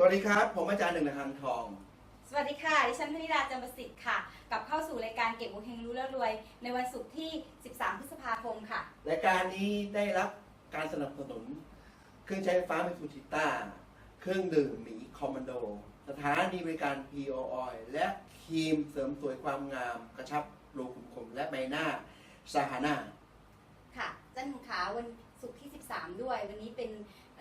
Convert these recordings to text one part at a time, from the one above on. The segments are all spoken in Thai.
สวัสดีครับ ผมอาจารย์หนึ่งในทางทอง สวัสดีค่ะ ดิฉันพนิดาจำประสิทธิ์ค่ะ กลับเข้าสู่รายการเก็บบุญเฮงรู้แล้วรวย ในวันศุกร์ที่ 13 พฤษภาคมค่ะ รายการนี้ได้รับการสนับสนุน เครื่องใช้ไฟฟ้ามิฟูชิต้า เครื่องดื่มหมีคอมมานโด สถานีบริการ PO Oil และครีมเสริมสวยความงาม กระชับรูขุมขนและใบหน้าซาฮาน่าค่ะจันทร์ขาวันศุกร์ที่ 13 ด้วย วันนี้เป็น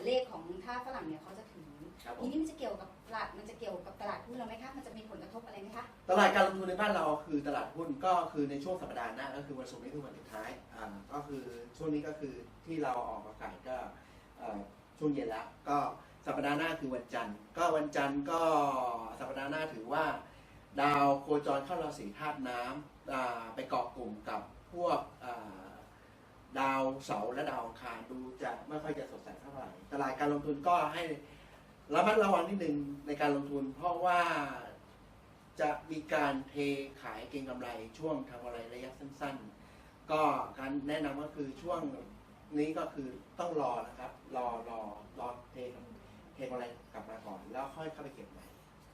เลขของท่าฝรั่งเนี่ยเขาจะถึง ครับผทีมนี้มันจะเกี่ยวกับตลาดมันจะเกี่ยวกับตลาดหุ้นเราไหมคะมันจะมีผลกระทบอะไรไหมคะ ตลาดการลงทุนในบ้านเราคือตลาดหุ้นก็คือในช่วงสัปดาห์หน้าก็คือวันศุกร์นี้คือวันสุดท้ายอ่าก็คือช่วงนี้ก็คือที่เราออกอากาศก็เอ่อช่วงเย็นแล้วก็สัปดาห์หน้าคือวันจันทร์ ก็วันจันทร์ก็สัปดาห์หน้าถือว่า ดาวโคจรเข้าราศีธาตุน้ำอ่าไปเกาะกลุ่มกับพวกอ่าดาวเสาร์และดาวอังคารดูจะไม่ค่อยจะสดใสเท่าไหร่ตลาดการลงทุนก็ให้ ระมัดระวังนิดนึงในการลงทุน เพราะว่าจะมีการเทขายเก็งกำไรช่วงทางกำไรระยะสั้น ๆ ก็การแนะนำก็คือช่วงนี้ก็คือต้องรอนะครับ รอรอรอเทเทกำไรกลับมาก่อน แล้วค่อยเข้าไปเก็บใหม่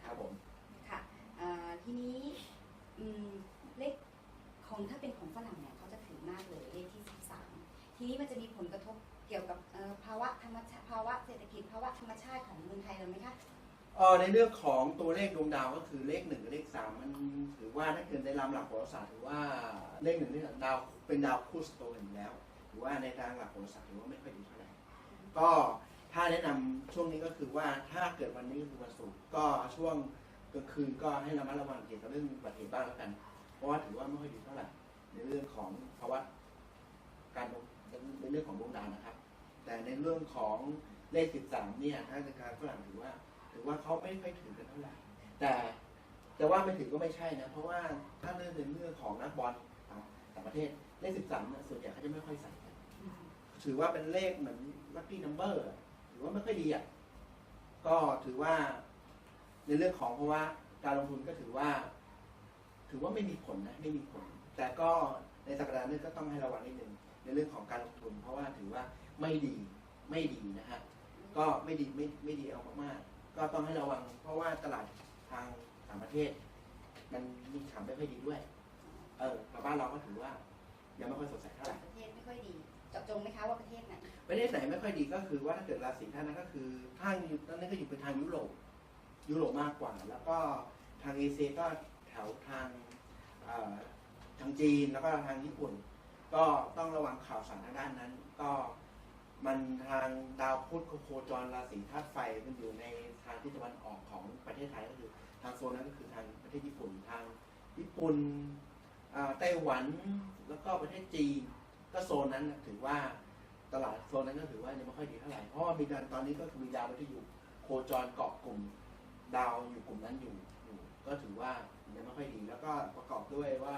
ครับผมค่ะทีนี้เลขของถ้าเป็นของฝรั่งเนี่ยเขาจะถือมากเลยเลขที่ 13 ทีนี้มันจะมีผลกระทบ กี่ยวกับภาวะธรรมชาติภาวะเศรษฐกิจภาวะธรรมชาติของเมืองไทยเราไหมคะเออในเรื่องของตัวเลขดวงดาวก็คือเลขหนึ่งเลขสามมันถือว่าถ้าเกิดในลำหลักโหราศาสตร์ถือว่าเลขหนึ่งเลขสามดาวเป็นดาวคู่สโตนอยู่แล้วถือว่าในทางหลักโหราศาสตร์ถือว่าไม่ค่อยดีเท่าไหร่ก็ถ้าแนะนำช่วงนี้ก็คือว่าถ้าเกิดวันนี้คือวันศุกร์ก็ช่วงกลางคืนก็ให้ระมัดระวังเกี่ยวกับเรื่องอุบัติเหตุบ้างแล้วกัน เพราะว่าถือว่าไม่ค่อยดีเท่าไหร่ในเรื่องของภาวะการลงในเรื่องของดวงดาวนะครับ แต่ในเรื่องของเลข 13 เนี่ยถ้าในการฝรั่งถือว่า ถือว่าเขาไม่ค่อยถือกันเท่าไหร่ แต่จะว่าไม่ถือก็ไม่ใช่นะ เพราะว่าถ้าเรื่องในเรื่องของนักบอลต่างประเทศเลข 13เนี่ยส่วนใหญ่เขาจะไม่ค่อยใส่กันถือว่าเป็นเลขเหมือนลัคกี้นัมเบอร์ถือว่าไม่ค่อยดีอะก็ถือว่าในเรื่องของเพราะว่าการลงทุนก็ถือว่า ถือว่าไม่มีผลนะไม่มีผล แต่ก็ในสัปดาห์นี้ก็ต้องให้ระวังนิดนึงในเรื่องของการลงทุน เพราะว่าถือว่า ไม่ดีไม่ดีนะฮะก็ไม่ดีไม่ไม่ดีเอามากๆก็ต้องให้ระวัง เพราะว่าตลาดทางต่างประเทศ มันมีข่าวไม่ค่อยดีด้วย เออแต่บ้านเราก็ถือว่า ยังไม่ค่อยสดใสเท่าไหร่ประเทศไม่ค่อยดีเจาะจงไหมคะว่าประเทศไหนประเทศไหนไม่ค่อยดีก็คือว่าถ้าเกิดราศีท่านนั้นก็คือทางตอนนี้ก็อยู่เป็นทางยุโรปยุโรปมากกว่า แล้วก็ทางเอเชียก็แถวทางเอ่อทางจีนแล้วก็ทางญี่ปุ่น ก็ต้องระวังข่าวสารทางด้านนั้น ก็ มันทางดาวพุธโคจรราศีธาตุไฟมันอยู่ในทางทิศตะวันออกของประเทศไทยก็คือ ทางโซนนั้นก็คือทางประเทศญี่ปุ่นทางญี่ปุ่นไต้หวันแล้วก็ประเทศจีนก็โซนนั้นถือว่าตลาดโซนนั้นก็ถือว่ายังไม่ค่อยดีเท่าไหร่เพราะว่ามีการตอนนี้ก็คือมีดาวที่อยู่โคจรเกาะกลุ่มดาวอยู่กลุ่มนั้นอยู่อยู่ ก็ถือว่ายังไม่ค่อยดี แล้วก็ประกอบด้วยว่า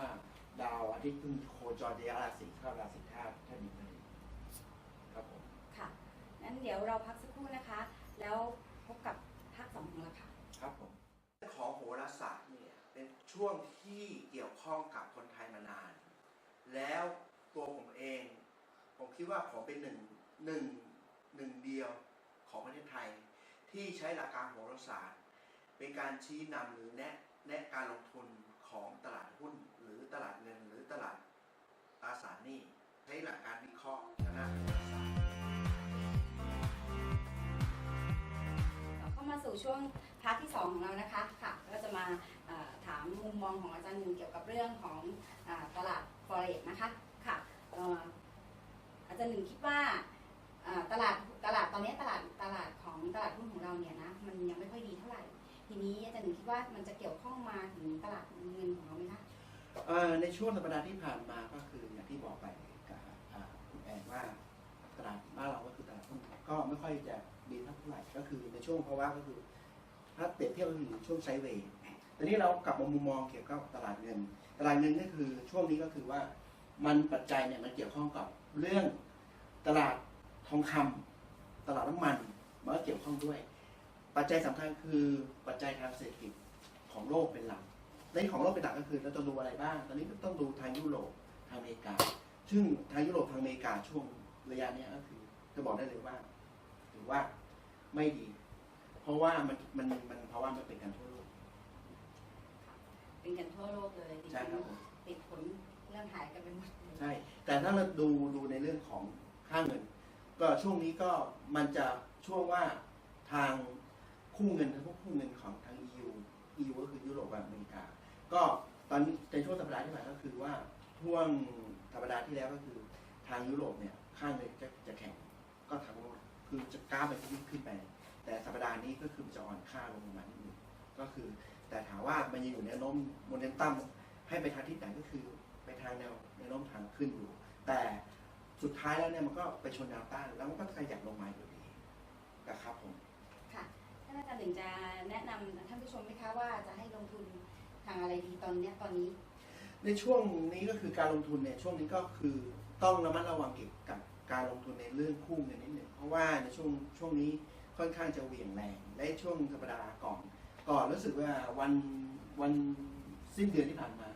ดาวอาทิตย์เพิ่งโคจรในราศีเข้าราศีธาตุถ้าดีไม่ดีครับผม ค่ะ งั้นเดี๋ยวเราพักสักครู่นะคะ แล้วพบกับภาคสองของเราค่ะ ครับผมของโหราศาสตร์เนี่ยเป็นช่วงที่เกี่ยวข้องกับคนไทยมานาน แล้วตัวผมเอง ผมคิดว่าผมเป็นหนึ่งหนึ่งหนึ่งเดียวของประเทศไทย ที่ใช้หลักการโหราศาสตร์ เป็นการชี้นำหรือแนะแนะการลงทุนของตลาดหุ้น หรือตลาดเงินหรือตลาดตราสารหนี้ใช้หลักการวิเคราะห์ทางด้านโหราศาสตร์ มาสู่ช่วงพาร์ทที่ 2 ของเรานะคะค่ะก็จะมาถามมุมมองของอาจารย์หนึ่งเกี่ยวกับเรื่องของอตลาด forex นะคะค่ะอาจารย์หนึ่งคิดว่าตลาดตลาดตอนนี้ตลาดตลาดของตลาดหุ้นของเราเนี่ยนะมันยังไม่ค่อยดีเท่าไหร่ ทีนี้อาจารย์หนึ่งคิดว่ามันจะเกี่ยวข้องมาถึงตลาดเงินของเราไหมคะในช่วงสัปดาห์ที่ผ่านมาก็คืออย่างที่บอกไปกับอ่าคุณแอนว่าตลาดบ้านเราก็คือตลาดหุ้นก็ไม่ค่อยจะ ดีเท่าไหร่ก็คือในช่วงภาวะก็คือถ้าเปรียบเทียบก็คือช่วงไซเวย์ตอนนี้เรากลับมามุมมองเกี่ยวกับตลาดเงิน ตลาดเงินก็คือช่วงนี้ก็คือว่ามันปัจจัยเนี่ยมันเกี่ยวข้องกับเรื่องตลาดทองคำตลาดน้ำมันมันก็เกี่ยวข้องด้วย ปัจจัยสำคัญคือปัจจัยทางเศรษฐกิจของโลกเป็นหลักในของโลกเป็นหลักก็คือเราต้องดูอะไรบ้าง ตอนนี้ก็ต้องดูทางยุโรปทางอเมริกา ซึ่งทางยุโรปทางอเมริกาช่วงระยะนี้ก็คือจะบอกได้เลยว่า ถือว่าไม่ดีเพเพราะว่ามันมันมันเพราะว่ามันเป็นการทั่วโลก เป็นกันทั่วโลกเลยจริงใช่ครับผมๆติดผลเรื่องหายกันไปหมดเลยใช่ แต่ถ้าเราดูดูในเรื่องของค่าเงิน ก็ช่วงนี้ก็มันจะช่วงว่าทางคู่เงินทั้งพวกคู่เงินของทาง EU EU ก็คือยุโรปกับอเมริกา ก็ตอนนี้ในช่วงสัปดาห์ที่ผ่านมาก็คือว่าช่วงสัปดาห์ที่แล้วก็คือทางยุโรปเนี่ยค่าเงินจะจะแข็งก็ทางโลก คือจะกล้าไปที่ขึ้นไป แต่สัปดาห์นี้ก็คือมันจะอ่อนค่าลงมานิดนึงก็คือ แต่ถามว่ามันยังอยู่ในแนวโน้มโมเดลตัมให้ไปทางทิศไหนก็คือไปทางแนวแนวโน้มทางขึ้นอยู่ แต่สุดท้ายแล้วเนี่ยมันก็ไปชนแนวต้านแล้วมันก็ขยับลงมาอยู่ดีนะครับผมค่ะท่านอาจารย์หนึ่งจะแนะนำท่านผู้ชมไหมคะว่าจะให้ลงทุนทางอะไรดีตอนเนี้ยตอนนี้ ในช่วงนี้ก็คือการลงทุนเนี่ยช่วงนี้ก็คือต้องระมัดระวังเกี่ยวกับ การลงทุนในเรื่องคู่เงินนิดหนึ่งเพราะว่าในช่วงช่วงนี้ค่อนข้างจะเหวี่ยงแรงและช่วงสัปดาห์ก่อนก่อนรู้สึกว่าวันวันสิ้นเดือนที่ผ่านมา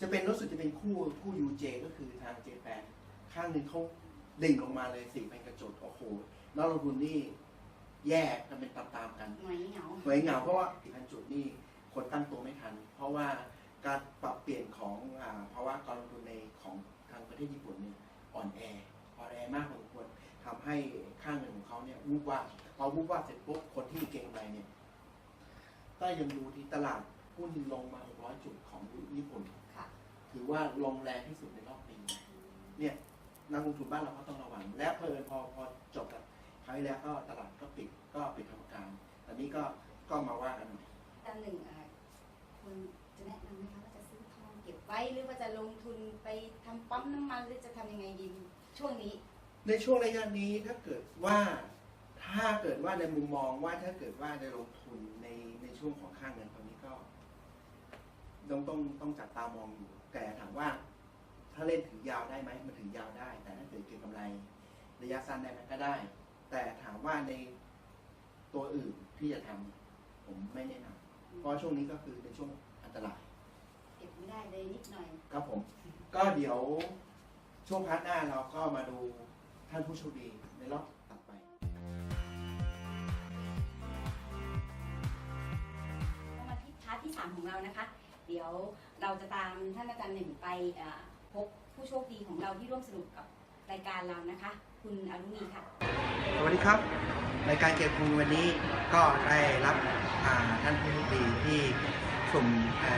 จะเป็นรู้สึกจะเป็นคู่คู่ยูเจก็คือทางเจแปนข้างหนึ่งเขาดิ่งลงมาเลยสี่เป็นกระจกโอ้โหนักลงทุนนี่แย่กันเป็นตามๆกันหน่วยเหงาเหมือนเหงาเพราะว่าพันจุดนี่คนตั้งตัวไม่ทัน เพราะว่าการปรับเปลี่ยนของอ่าภาวะการลงทุนในของทางประเทศญี่ปุ่นเนี่ยอ่อนแอ อ่อนแอมากพอสมควรทำให้ค่าเงินของเขาเนี่ยวูบว่าบพอวูบว่าบเสร็จปุ๊บคนที่เก่งกำไรเนี่ยก็ยังดูที่ตลาดหุ้นลงมา 600 จุดของญี่ปุ่นค่ะถือว่าลงแรงที่สุดในรอบปีเนี่ยนักลงทุนบ้านเราก็ต้องระวัง และเพลินพอพอจบกับคราวที่แล้วก็ตลาดก็ปิดก็ปิดทำการตอนนี้ก็ก็มาว่ากันใหม่อาจารย์หนึ่งอะคุณจะแนะนำไหมคะว่าจะซื้อทองเก็บไว้หรือว่าจะลงทุนไปทำปั๊มน้ำมันหรือจะทำยังไงดี ช่วงนี้ ในช่วงระยะนี้ถ้าเกิดว่าถ้าเกิดว่าในมุมมองว่าถ้าเกิดว่าจะลงทุนในในช่วงของค่าเงินตอนนี้ก็ต้องต้องต้องจับตามองอยู่แต่ถามว่า ถ้าเล่นถือยาวได้ไหมมันถือยาวได้ แต่ถ้าเกิดเก็งกำไร ระยะสั้นได้ไหมก็ได้ แต่ถามว่าในตัวอื่นที่จะทำผมไม่แนะนำเพราะช่วงนี้ก็คือเป็นช่วงอันตราย เก็บไม่ได้เลยนิดหน่อย ครับผม ก็เดี๋ยว ช่วงพาร์ทหน้าเราก็มาดูท่านผู้โชคดีในรอบตัดไป ก็มาที่พาร์ทที่ 3 ของเรานะคะ เดี๋ยวเราจะตามท่านอาจารย์หนึ่งไปเอ่อพบผู้โชคดีของเราที่ร่วมสนุกกับรายการเรานะคะ คุณอรุณีค่ะ สวัสดีครับรายการเกียร์คูวันนี้ก็ได้รับอ่าท่านผู้โชคดีที่สุ่ม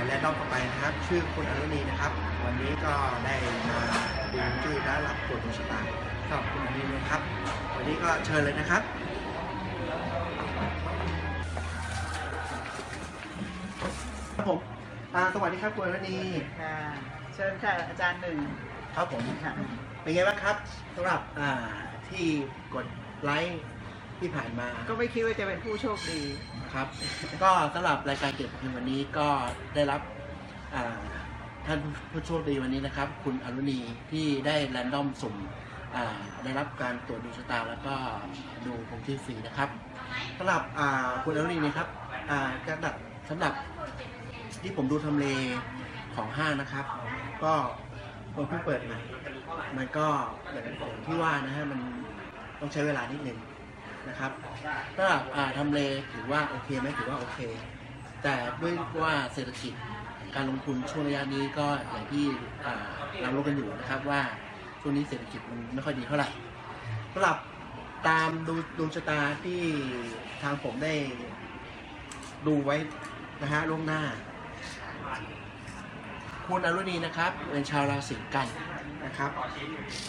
แรนดอมเข้าไปนะครับ ชื่อคุณอรุณีนะครับ วันนี้ก็ได้มา ดูชื่อและรับตรวจดวงชะตาสำหรับคุณอรุณีนะครับ วันนี้ก็เชิญเลยนะครับครับผมอ่าสวัสดีครับคุณอรุณีค่ะเชิญค่ะอาจารย์หนึ่งครับผมค่ะเป็นไงบ้างครับสำหรับอ่าที่กดไลค์ที่ผ่านมา ก็ไม่คิดว่าจะเป็นผู้โชคดีครับ ก็สำหรับรายการเก็บพิมพ์วันนี้ก็ได้รับอ่า ท่านผู้โชคดีวันนี้นะครับ คุณอรุณีที่ได้แรนดอมสุ่มได้รับการตรวจดวงชะตาแล้วก็ดูคงที่ฟรีนะครับสำหรับคุณอรุณีนะครับอ่าสำหรับสำหรับที่ผมดูทำเลของห้างนะครับ ก็เพิ่งเปิดใหม่มันก็อย่างที่ว่านะฮะมันต้องใช้เวลานิดนึงนะครับถ้าอ่าทำเลถือว่าโอเคไหมถือว่าโอเค แต่ด้วยว่าเศรษฐกิจ การลงทุนช่วงระยะนี้ก็อย่างที่เรารู้กันอยู่นะครับว่าช่วงนี้เศรษฐกิจมันไม่ค่อยดีเท่าไหร่สำหรับตามดูดวงชะตาที่ทางผมได้ดูไว้นะฮะล่วงหน้า คุณอรุณีนะครับ เป็นชาวราศีกันนะครับ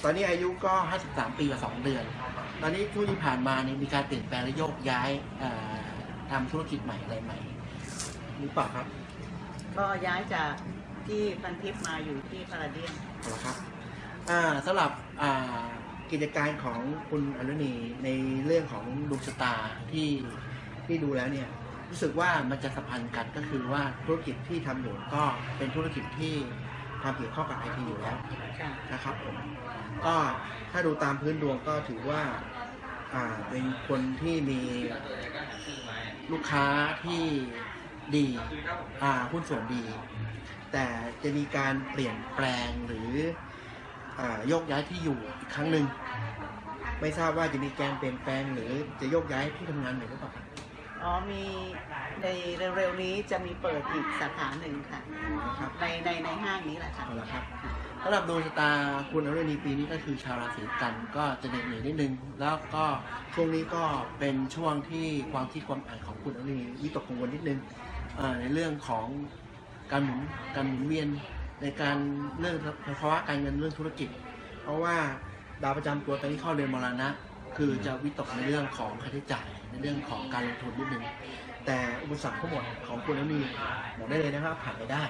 ตอนนี้อายุก็ 53 ปีกับ2เดือน ตอนนี้ช่วงที่ผ่านมาเนี่ยมีการเปลี่ยนแปลงและโยกย้ายทำธุรกิจใหม่อะไรใหม่หรือเปล่าครับ ก็ย้ายจากที่พันทิพย์มาอยู่ที่พาราเดียนเอาละครับอ่าสำหรับอ่ากิจการของคุณอรุณีในเรื่องของดวงชะตาที่ที่ดูแล้วเนี่ยรู้สึกว่ามันจะสัมพันธ์กันก็คือว่าธุรกิจที่ทำอยู่ก็เป็นธุรกิจที่ทำเกี่ยวข้องกับไอทีอยู่แล้ว ค่ะ นะครับผมก็ถ้าดูตามพื้นดวงก็ถือว่าอ่าเป็นคนที่มีลูกค้าที่ ดี อ่าหุ้นส่วนดี แต่จะมีการเปลี่ยนแปลงหรืออ่าโยกย้ายที่อยู่อีกครั้งหนึ่ง ไม่ทราบว่าจะมีการเปลี่ยนแปลงหรือจะโยกย้ายที่ทำงานหรือเปล่าครับเออ๋อมีในเร็วๆนี้จะมีเปิดอีกสาขาหนึ่งค่ะ นะครับในในในห้างนี้แหละค่ะ เอาละครับสำหรับดวงชะตาคุณอรุณีปีนี้ก็คือชาวราศีกันก็จะเหนื่อยๆนิดนึง แล้วก็ช่วงนี้ก็เป็นช่วงที่ความคิดความอ่านของคุณอรุณีวิตกกังวลนิดนึงอ่า ในเรื่องของการหมุนการหมุนเวียนในการเรื่องภาวะการเงินเรื่องธุรกิจ เพราะว่าดาวประจำตัวตอนนี้เข้าเรือนมรณะ คือจะวิตกในเรื่องของค่าใช้จ่ายในเรื่องของการลงทุนนิดนึงแต่อุปสรรคทั้งหมดของคุณอรุณีบอกได้เลยนะครับผ่านไปได้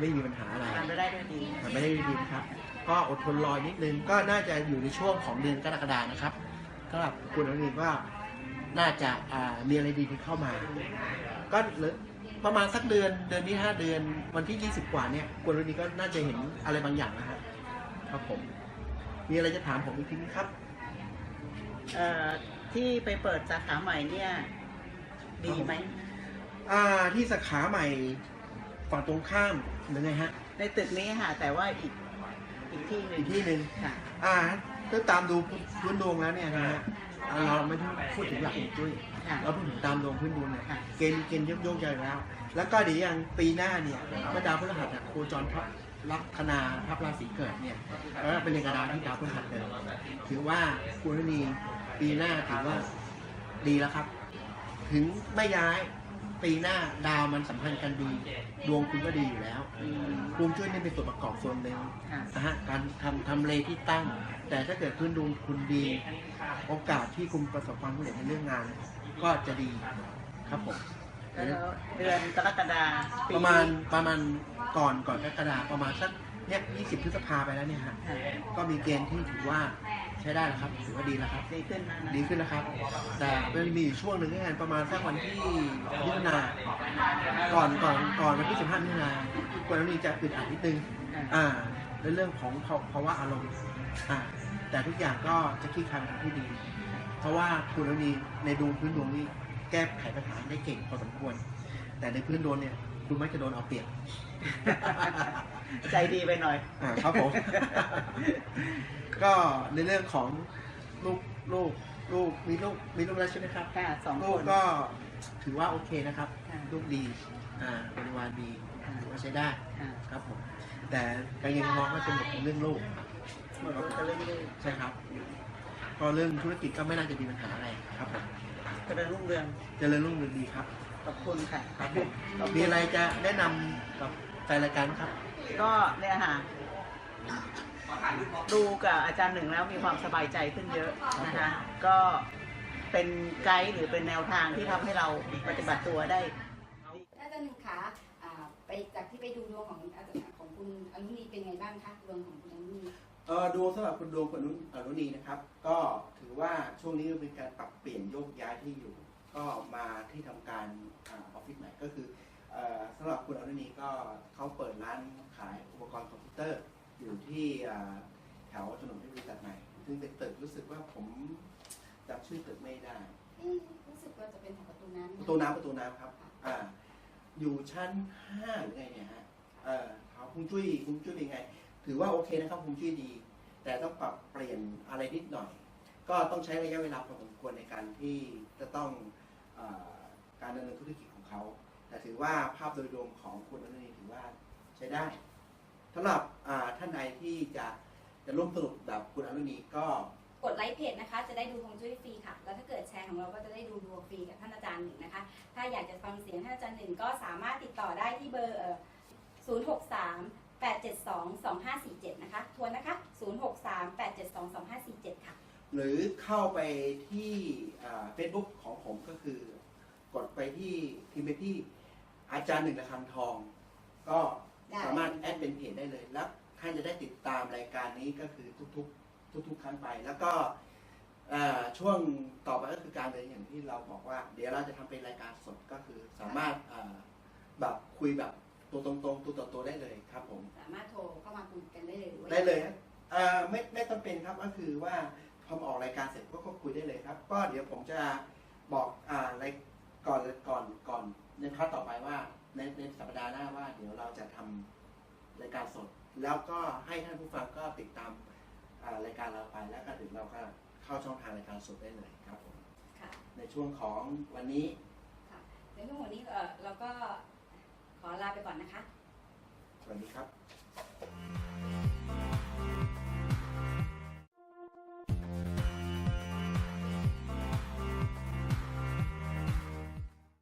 ไม่มีปัญหาอะไรทำไปได้ด้วยดีทำไม่ได้ดีนะครับ ก็อดทนรอนิดนึงก็น่าจะอยู่ในช่วงของเดือนกรกฎานะครับสำหรับคุณอนุนีว่าน่าจะมีอะไรดีๆเข้ามา ก็หลือ ประมาณสักเดือนเดือนนี้ห้าเดือนวันที่ 20 กว่าเนี่ยคุณอนุนีก็น่าจะเห็นอะไรบางอย่างนะครับครับผม มีอะไรจะถามผมอีกทีไหมครับ เอ่อที่ไปเปิดสาขาใหม่เนี่ย ดีไหม อ่าที่สาขาใหม่ฝั่งตรงข้ามหรือไงฮะ ในตึกนี้ค่ะ แต่ว่าอีกอีกที่หนึ่งอีกที่หนึ่ง ค่ะ อ่าถ้าตามดูพื้นดวงแล้วเนี่ยนะฮะอ่าเราไม่ได้พูดถึงหลักฮวงจุ้ย ค่ะเราพูดถึงตามดวงพื้นดวงเนี่ยค่ะ เกณฑ์มีเกณฑ์ยกโยกใหญ่แล้ว แล้วก็เดี๋ยวยังปีหน้าเนี่ยเมื่อดาวพฤหัสอะโคจรพระลัคนาทับราศีเกิดเนี่ยแล้วก็เป็นเรงกับดาวที่ดาวพฤหัสเลยถือว่าคุณธนีปีหน้าถือว่าดีแล้วครับ ถึงไม่ย้ายปีหน้าดาวมันสัมพันธ์กันดี ดวงคุณก็ดีอยู่แล้วอืมภูมิช่วยนี่เป็นส่วนประกอบส่วนหนึ่งค่ะ นะฮะการทำทำเลที่ตั้ง แต่ถ้าเกิดพื้นดวงคุณดี โอกาสที่คุณประสบความสำเร็จในเรื่องงาน ก็จะดีครับผมแล้วเดือนกรกฎาปีประมาณประมาณก่อนก่อนกรกฎาประมาณสักเนี่ย20 พฤษภาไปแล้วเนี่ยฮะค่ะก็มีเกณฑ์ที่ถือว่าใช้ได้แล้วครับถือว่าดีแล้วครับ ดีขึ้นนะนะดีขึ้นนะครับ แต่มันมีอยู่ช่วงหนึ่งที่งานประมาณสักวันที่มิถุนาก่อนก่อนก่อนวันที่15มิถุนาก่อนนี้จะอึดอัดนิดนึงค่ะอ่าในเรื่องของภาภาวะอารมณ์อ่าแต่ทุกอย่างก็จะคลี่คลายไปทางที่ดี เพราะว่าคุณแล้วนีในดวงพื้นดวงนี้แก้ไขปัญหาได้เก่งพอสมควร แต่ในพื้นดวงเนี่ยคุณมักจะโดนเอาเปรียบ ใจดีไปหน่อยอ่าครับผม ก็ในเรื่องของลูกลูกลูกมีลูกมีลูกแล้วใช่ไหมครับค่ะสองลูคกน ก็ถือว่าโอเคนะครับ ค่ะ ลูกดีอ่าบริวารดีถือว่าใช้ได้ค่ะครับผม แต่การเงินน้องก็จะหมดเรื่องลูกหมดก็เรื่อยใช่ครับ ก็เรื่องธุรกิจก็ไม่น่าจะมีปัญหาอะไรครับผมๆเจริญรุ่งเรืองเจริญรุ่งเรืองดีครับขอบคุณค่ะ ครับผมขอบคุณมีอะไรจะแนะนำกับแฟนรายการไหมครับ ก็เนี่ยค่ะ ดูกับอาจารย์หนึ่งแล้วมีความสบายใจขึ้นเยอะนะคะ ก็เป็นไกด์หรือเป็นแนวทางที่ทำให้เราปฏิบัติตัวได้ อาจารย์หนึ่งคะอ่าไปจากที่ไปดูดวงของอาจารย์ของคุณอนุนีเป็นไงบ้างคะ เออดวงสำหรับคุณดวงคุณอนุอนุนีนะครับ ก็ถือว่าช่วงนี้เป็นการปรับเปลี่ยนโยกย้ายที่อยู่ ก็มาที่ทำการอาออฟฟิศใหม่ก็คือเอ่อสำหรับคุณอนุนีก็เขาเปิดร้านขายอุปกรณ์คอมพิวเตอร์ อยู่ที่อ่าแถวถนนที่บริษัทใหม่ซึ่งเป็นตึกรู้สึกว่าผมจำชื่อตึกไม่ได้เอ๊ะรู้สึกว่าจะเป็นของประตูน้ำประตูน้ำประตูน้ำครับอ่าอยู่ชั้นห้าหรือไงเนี่ยฮะเอ่อเขาคุงจุ้ยคุงจุ้ยเป็นไง ถือว่าโอเคนะครับคุณชื่อดี แต่ต้องปรับเปลี่ยนอะไรนิดหน่อย ก็ต้องใช้ระยะเวลาพอสมควรในการที่จะต้องอการดำเนินธุรกิจของเขา แต่ถือว่าภาพโดยรวมของคุณอนุนีถือว่าใช้ได้สำหรับท่านใดที่จะจะร่วมสนุกแบบคุณอนุนีก็กดไลค์เพจนะคะจะได้ดูคงช่วยฟรีค่ะ แล้วถ้าเกิดแชร์ของเราก็จะได้ดูดวฟรีกับท่านอาจารย์หนึ่งนะคะ ถ้าอยากจะฟังเสียงท่านอาจารย์หนึ่งก็สามารถติดต่อได้ที่เบอร์ 0 6 3 872-2547 นะคะ ทวนนะคะ 063-872-2547 ค่ะ หรือเข้าไปที่เฟซบุ๊กของผมก็คือ กดไปที่พิมพ์ไปที่อาจารย์หนึ่งระคังทอง ก็สามารถแอดเป็นเพจได้เลย แล้วท่านจะได้ติดตามรายการนี้ก็คือทุกๆ ทุกๆ ครั้งไป แล้วก็ช่วงต่อไปก็คือการเลยอย่างที่เราบอกว่า เดี๋ยวเราจะทำเป็นรายการสดก็คือสามารถแบบคุยแบบ ตัวตรงๆตัวต่อตัวได้เลยครับผม สามารถโทรเข้ามาคุยกันได้เลยหรือว่าได้เลยครับเอ่อไม่ไม่ต้องเป็นครับก็คือว่าพอมาออกรายการเสร็จก็ก็คุยได้เลยครับ ก็เดี๋ยวผมจะบอกอ่ารายก่อนก่อนก่อนในครั้งต่อไปว่าในในสัปดาห์หน้าว่า เดี๋ยวเราจะทำรายการสด แล้วก็ให้ท่านผู้ฟังก็ติดตามอ่ารายการเราไปแล้วก็ถึงเราก็เข้าช่องทางรายการสดได้เลยครับผมค่ะในช่วงของวันนี้ในทั้งหมดนี้เอ่อเราก็ ขอลาไปก่อนนะคะ สวัสดีครับ